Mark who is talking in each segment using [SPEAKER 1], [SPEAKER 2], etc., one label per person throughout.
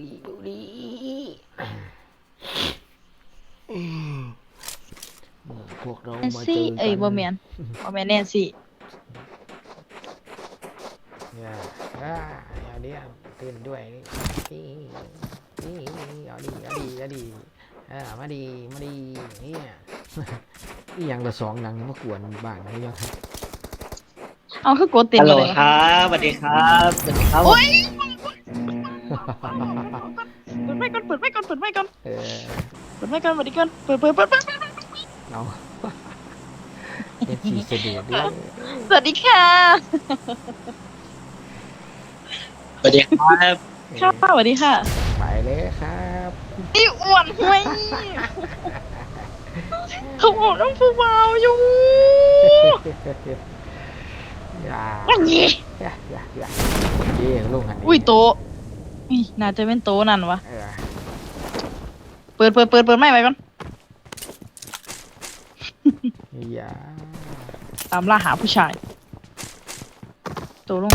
[SPEAKER 1] ดีดูดีเมื่อพวกเรา
[SPEAKER 2] แนน
[SPEAKER 1] มาเจ
[SPEAKER 2] ซี่
[SPEAKER 1] อกัน
[SPEAKER 2] เอ้ยบ่แม่นบ่แม่นแนนซี่
[SPEAKER 1] เนี่ยอ่าเอาดิเอาตื่นด้วยนี่นี่นี่เอาดีเอาดีเอาดีเออมาดีมาดีเนี่ยนี่ยังละสองหนังมากวนบ้านเขายังครับ
[SPEAKER 2] เอาคือกดเต็ม
[SPEAKER 3] ฮัลโหล
[SPEAKER 2] เลย
[SPEAKER 3] ครับสวัสดีครับสวัสดีครับ
[SPEAKER 2] โอ้ย เปิดไมค์ก่อนเปิดไมค์ก่อนเปิดไมค์ก่อน
[SPEAKER 1] เออ
[SPEAKER 2] เปิดไมค์ก่อนสวัสดีก่อนเปิดเปิดเปิดเปิดเปิด
[SPEAKER 1] เอาเป็นสีเสด็จด้วย
[SPEAKER 2] สวัสดีค่ะ
[SPEAKER 3] สวัสดีครับ
[SPEAKER 2] ค่ะสวัสดีค่ะ
[SPEAKER 1] ไปเลยครับ
[SPEAKER 2] นี่อ้วนห่วยเขาบอกต้องผู้เบาอยู่
[SPEAKER 1] อย่า
[SPEAKER 2] อันนี้
[SPEAKER 1] อย่าอย่าอย่าเย่ลูกหันนี้
[SPEAKER 2] อุ้ยโตะนี่น่าจะเป็นโตะนั่นวะ
[SPEAKER 1] เออ
[SPEAKER 2] เปิดเปิดเปิดเปิดไมค์ไปก่อน
[SPEAKER 1] อย่า
[SPEAKER 2] ตามล่าหาผู้ชาย โตลง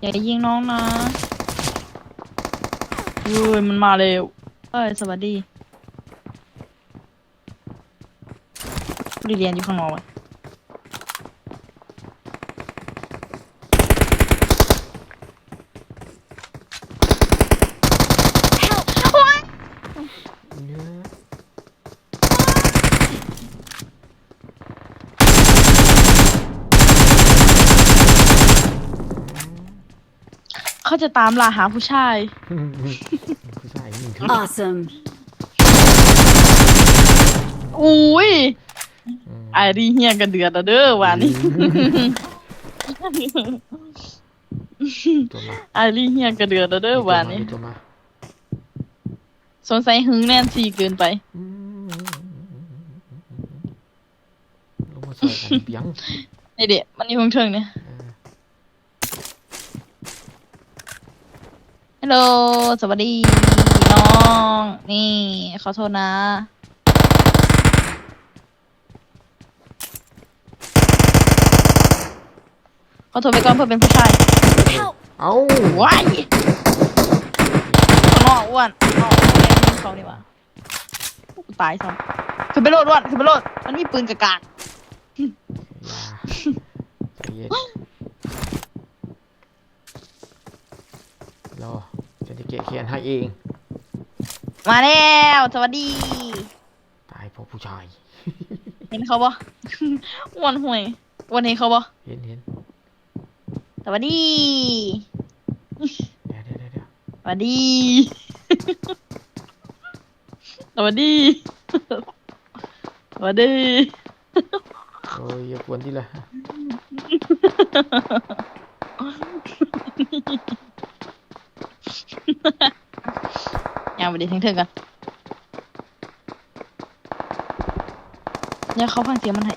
[SPEAKER 2] อย่ายิงน้องนะเว้ยมันมาเร็วเอ้ยสวัสดีผู้เรียนอยู่ข้างนอกวะ
[SPEAKER 1] เนื้อ
[SPEAKER 2] เขาจะตามล่าหาผู้ชาย
[SPEAKER 1] ผู้ชายยิงขึ้น
[SPEAKER 4] Awesome.
[SPEAKER 2] อุ้ย
[SPEAKER 1] อืม
[SPEAKER 2] ไอรีเฮียกันเดือดอะเด้อวานี้
[SPEAKER 1] ตัวมา
[SPEAKER 2] ไอรีเฮียกันเดือดอะเด้อวานี้
[SPEAKER 1] ตัวมา
[SPEAKER 2] สงสัยหึงแน่นซีเกินไป
[SPEAKER 1] อืมลงมาใส่กันเปียง
[SPEAKER 2] ไอเด็กมันอยู่ข้างเทิงเนี่ย
[SPEAKER 1] เออ
[SPEAKER 2] ฮัลโหล สวัสดี น้อง นี่ขอโทษนะขอโทษไปก่อนเพื่อเป็นผู้ชาย
[SPEAKER 1] เอ้า
[SPEAKER 2] ว้ายข้างนอกอ้วนข้างนอกอ้วนเล่นเขาดีกว่ากูตายซะขึ้นไปโลดอ้วนขึ้นไปโลด มันมีปืนกากาก
[SPEAKER 1] อย่าใจเย็นรอฉันจะ เกะเขียนให้เอง
[SPEAKER 2] มาแล้ว สวัสดี
[SPEAKER 1] ตายเพราะผู้ชาย
[SPEAKER 2] เห็นเขาบ่อ้วนห่วยอ้วนเห็นเขาบ่
[SPEAKER 1] เห็นเห็น
[SPEAKER 2] สวัสดี
[SPEAKER 1] เดี๋ยวเดี๋ยวเดี๋ยวเดี๋ยว
[SPEAKER 2] สวัสดีสวัสดีสวัสดี
[SPEAKER 1] โอ้ยอย่ากวนที่ละ
[SPEAKER 2] ยังไม่ได้ทิ้งเธอกันอย่าเขาฟังเสียงมันให้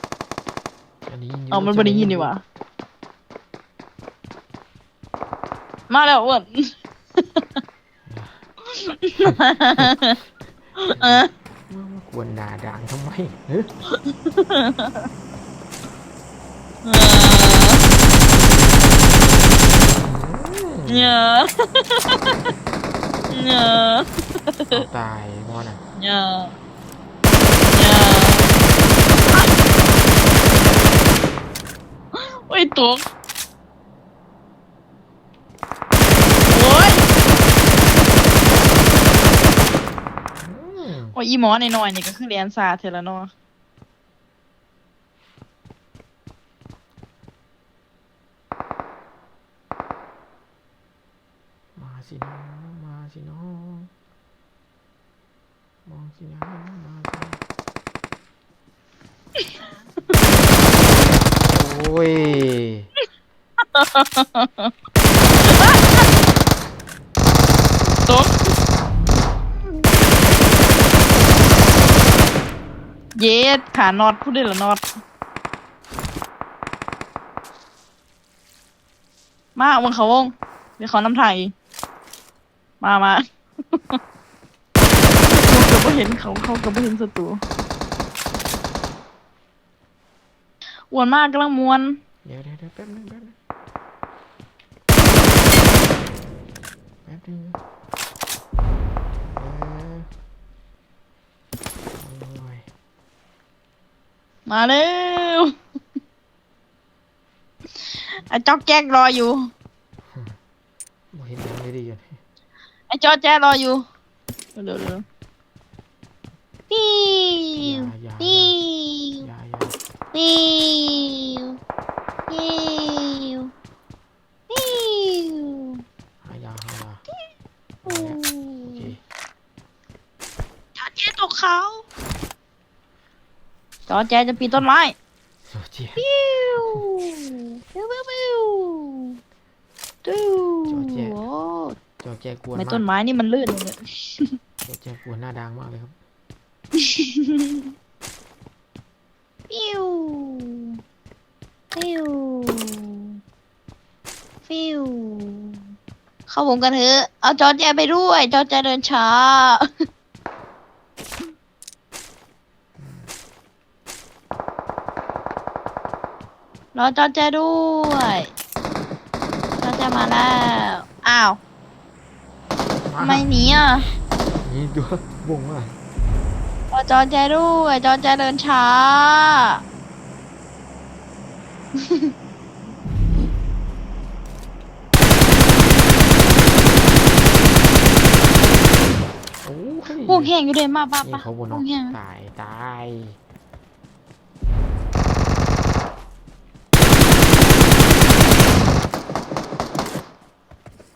[SPEAKER 1] อันนี้ยู่
[SPEAKER 2] เอามันไม่ได้ยินดีกว่ามาแล้วอ้วนเออ
[SPEAKER 1] มากวนด่าด่างทำไมเฮ้ย
[SPEAKER 2] เนี่ย เนี่ย
[SPEAKER 1] เอาตายงอนอะ
[SPEAKER 2] เนี่ยเนี่ยโอ้ยตกโอ้ย
[SPEAKER 1] อืม
[SPEAKER 2] โอ้ยอีหมอหน่อยๆนี่ก็คือเรียนซาเทละเนาะ
[SPEAKER 1] มาสิน้องมา สิน้องมองสิน้องมาสิโอ้ย
[SPEAKER 2] ตกเย็ดขานอตพูดได้เหรอนอตมาเอาวงเขาวง เดี๋ยวเขานำทางเอง มามาเขาก็บ่เห็นเขาเขาก็บ่เห็นศัตรูอ้วนมากกำลังมวน
[SPEAKER 1] เดี๋ยวเดี๋ยวเดี๋ยวแป๊บนึงแป๊บนึงแป๊บนึอืมเออโอ้ย
[SPEAKER 2] มาเร็วไอ้จอกแจ๊กรออยู่
[SPEAKER 1] บ่เห็นยังเลยดิอยู่นี่
[SPEAKER 2] ไอ้จอแจ๊กรออยู่เร็วเร็วปิ้
[SPEAKER 1] อย่าวอย่า
[SPEAKER 2] ปิ้ว
[SPEAKER 1] อย่าอย่า
[SPEAKER 2] ปิ้วปิ้วปิ้ว
[SPEAKER 1] หายาหายา
[SPEAKER 2] โอ้
[SPEAKER 1] โอเค
[SPEAKER 2] จอแจ๊กตกเขาจอแจ๊กจะปีนต้นไม้
[SPEAKER 1] โซเจีย
[SPEAKER 2] ปิ้วปิ้วปิ้วปิ้วปิ้ว
[SPEAKER 1] จอแจ๊
[SPEAKER 2] โอ้
[SPEAKER 1] จอแจกวน
[SPEAKER 2] ไม่
[SPEAKER 1] มา
[SPEAKER 2] ต้น
[SPEAKER 1] ก
[SPEAKER 2] ไม้นี่มันลื่นเลยเนี่ย
[SPEAKER 1] จอแจกวนหน้าดังมากเลยครับ
[SPEAKER 2] ฟิวฟิวฟิวเข้าวงกันเถอะเอาจอแจไปด้วย จอแจเดินช้า รอจอแจด้วย จอแจมาแล้ว อ้าว ทำไม่หนีอะ
[SPEAKER 1] นี่ดูวงว่ะ
[SPEAKER 2] รอจอแจด้วยจอแจเดินช้า
[SPEAKER 1] โอ้ย
[SPEAKER 2] พวกแห้งอยู่เลยมาป้า
[SPEAKER 1] นี่
[SPEAKER 2] ป้า
[SPEAKER 1] เขาบน
[SPEAKER 2] พ
[SPEAKER 1] เนาะ
[SPEAKER 2] วกแห้ง
[SPEAKER 1] ตายตาย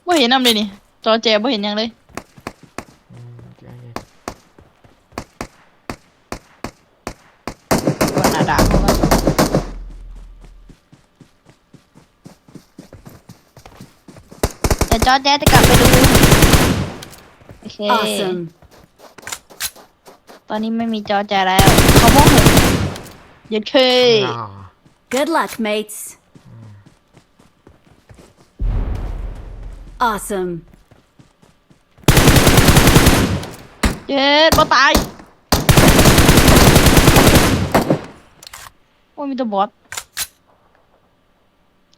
[SPEAKER 2] บ่เห็นนำเลยนี่ จอแจบ่เห็นหยังเลย
[SPEAKER 1] อืมเดี๋ยวเดี๋ยว
[SPEAKER 2] กดหน้าด่างเข้าไปเดี๋ยวจอแจจะกลับไปดูโอเค
[SPEAKER 4] Awesome.
[SPEAKER 2] ตอนนี้ไม่มีจอแจแล้วเขาโมโหหยุดเคย
[SPEAKER 1] อ่า
[SPEAKER 4] Good luck, mates. Awesome.
[SPEAKER 2] เจ็ดบ่ตาย โอ้ยมีตัวบอส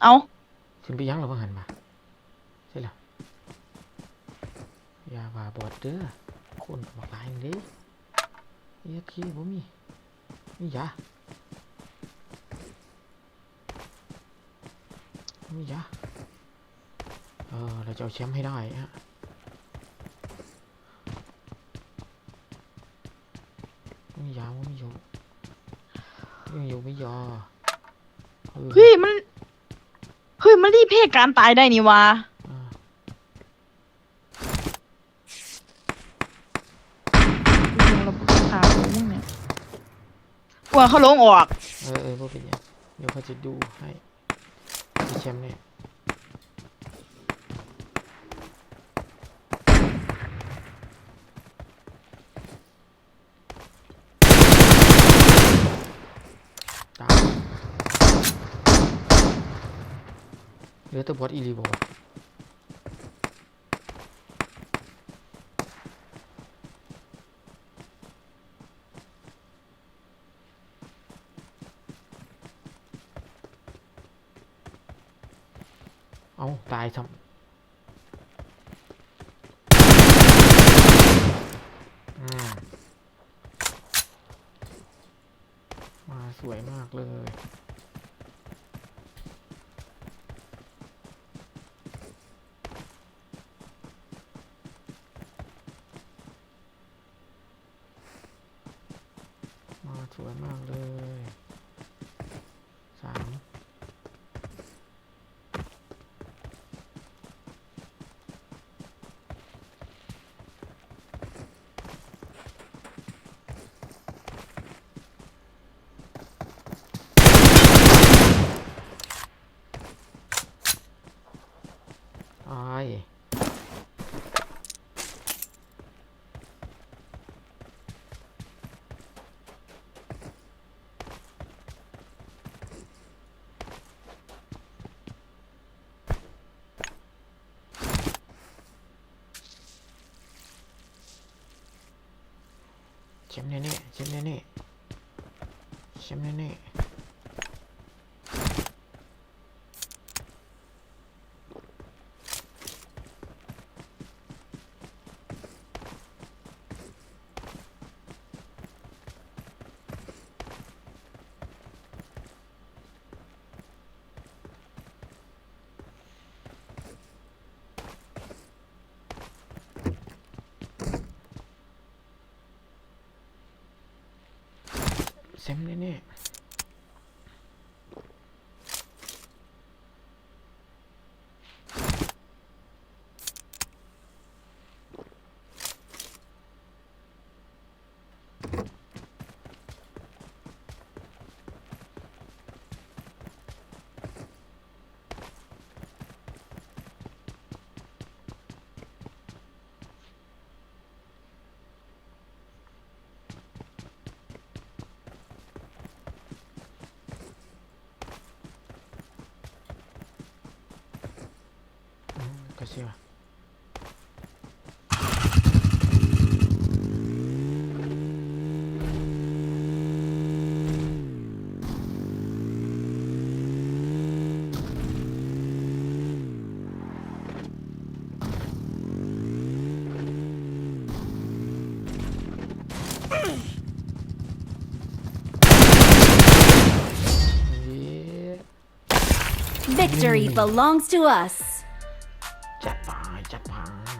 [SPEAKER 2] เอา
[SPEAKER 1] ขึ้นไปยังหรือเปล่าหันมาใช่หรออย่าว่าบอดเด้อคนบักหลายอย่างเด้เอียทีบ่มีมียามียาเออเราจะเอาแชมป์ให้ได้ฮะ ยาไม่มีอยู่ไม่มีอยู่ไม่ยอออ
[SPEAKER 2] เฮ้ยมันเฮ้ยมันรีเพกการตายได้นี่วะ
[SPEAKER 1] อ่า
[SPEAKER 2] เราขาดมึงเนี่ยกลัวเขาลงออก
[SPEAKER 1] เออเออพวกเป็นยังเดี๋ยวเขาจะดูให้มีแชมป์เนี่ยตายเห ลือแต่บอสอีลีโบเอาตายทำอืมมาสวยมากเลย มาสวยมากเลยสามตาย แชมแน่ๆแชมแน่ๆแชมแน่ เซมแน่ๆอื มก็เชียวเย้
[SPEAKER 4] Victory belongs to us.
[SPEAKER 1] จัดไปจัดไป